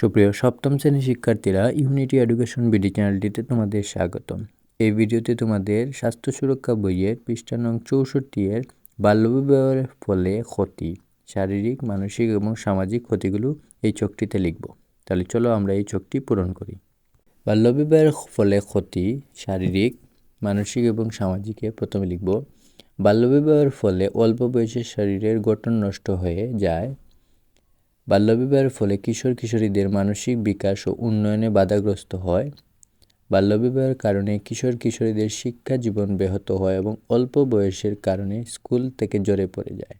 সুপ্রিয়, সপ্তম শ্রেণির শিক্ষার্থীরা ইউনিটি এডুকেশন বিডি চ্যানেলটিতে তোমাদের স্বাগতম। এই ভিডিওতে তোমাদের স্বাস্থ্য সুরক্ষা বইয়ের পৃষ্ঠা নং চৌষট্টি এর বাল্যবিবাহের ফলে ক্ষতি, শারীরিক, মানসিক এবং সামাজিক ক্ষতিগুলো এই চোখটিতে লিখব। তাহলে চলো আমরা এই চোখটি পূরণ করি। বাল্যবিবাহের ফলে ক্ষতি, শারীরিক, মানসিক এবং সামাজিকে প্রথমে লিখব। বাল্যবিবাহের ফলে অল্প বয়সের শরীরের গঠন নষ্ট হয়ে যায়। বাল্যবিবাহের ফলে কিশোর কিশোরীদের মানসিক বিকাশ ও উন্নয়নে বাধাগ্রস্ত হয়। বাল্যবিবাহের কারণে কিশোর কিশোরীদের শিক্ষা জীবন ব্যাহত হয় এবং অল্প বয়সের কারণে স্কুল থেকে জড়ে পড়ে যায়।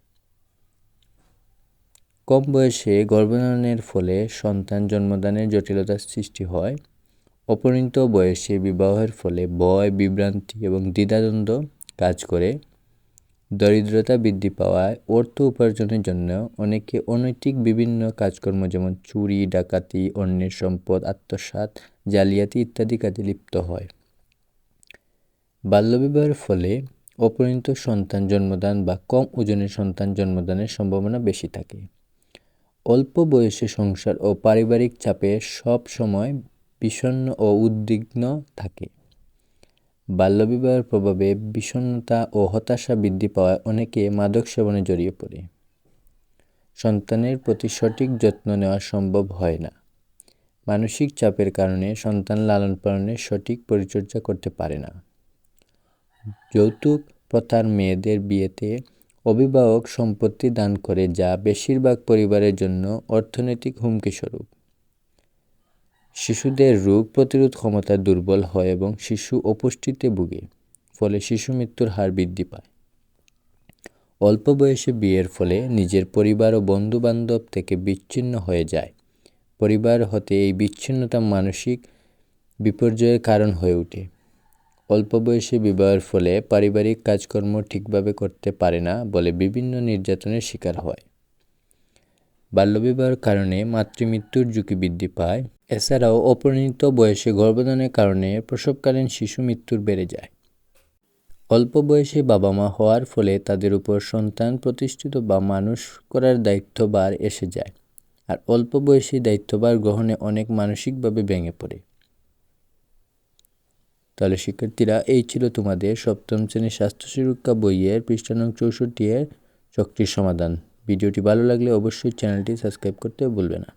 কম বয়সে গর্ভধারণের ফলে সন্তান জন্মদানের জটিলতার সৃষ্টি হয়। অপরিণত বয়সে বিবাহের ফলে ভয়, বিভ্রান্তি এবং দ্বিধাদ্বন্দ্ব কাজ করে। দরিদ্রতা বৃদ্ধি পাওয়ায় অর্থ উপার্জনের জন্য অনেকে অনৈতিক বিভিন্ন কাজকর্ম যেমন চুরি, ডাকাতি, অন্যের সম্পদ, আত্মসাৎ, জালিয়াতি ইত্যাদি কাজে লিপ্ত হয়। বাল্যবিবাহের ফলে অপরিণত সন্তান জন্মদান বা কম ওজনের সন্তান জন্মদানের সম্ভাবনা বেশি থাকে। অল্প বয়সে সংসার ও পারিবারিক চাপে সব সময় বিষণ্ন ও উদ্বিগ্ন থাকে। বাল্যবিবাহের প্রভাবে বিষণ্নতা ও হতাশা বৃদ্ধি পাওয়ায় অনেকে মাদক সেবনে জড়িয়ে পড়ে। সন্তানের প্রতি সঠিক যত্ন নেওয়া সম্ভব হয় না। মানসিক চাপের কারণে সন্তান লালন পালনের সঠিক পরিচর্যা করতে পারে না। যৌতুক প্রথার মেয়েদের বিয়েতে অভিভাবক সম্পত্তি দান করে যা বেশিরভাগ পরিবারের জন্য অর্থনৈতিক হুমকি স্বরূপ। শিশুদের রোগ প্রতিরোধ ক্ষমতা দুর্বল হয় এবং শিশু অপুষ্টিতে ভুগে, ফলে শিশু মৃত্যুর হার বৃদ্ধি পায়। অল্প বয়সে বিয়ের ফলে নিজের পরিবার ও বন্ধু বান্ধব থেকে বিচ্ছিন্ন হয়ে যায়। পরিবার হতে এই বিচ্ছিন্নতা মানসিক বিপর্যয়ের কারণ হয়ে ওঠে। অল্প বয়সে বিবাহের ফলে পারিবারিক কাজকর্ম ঠিকভাবে করতে পারে না বলে বিভিন্ন নির্যাতনের শিকার হয়। বাল্যবিবাহের কারণে মাতৃমৃত্যুর ঝুঁকি বৃদ্ধি পায়। এছাড়াও অপরিণত বয়সে গর্ভধারণের কারণে প্রসবকালীন শিশু মৃত্যুর বেড়ে যায়। অল্প বয়সে বাবা মা হওয়ার ফলে তাদের উপর সন্তান প্রতিষ্ঠিত বা মানুষ করার দায়িত্বভার এসে যায়, আর অল্প বয়সী দায়িত্বভার গ্রহণে অনেক মানসিকভাবে ভেঙে পড়ে। তাহলে শিক্ষার্থীরা, এই ছিল তোমাদের সপ্তম শ্রেণির স্বাস্থ্য সুরক্ষা বইয়ের পৃষ্ঠা নং চৌষট্টি এর চকটির সমাধান। ভিডিওটি ভালো লাগলে অবশ্যই চ্যানেলটি সাবস্ক্রাইব করতে ভুলবে না।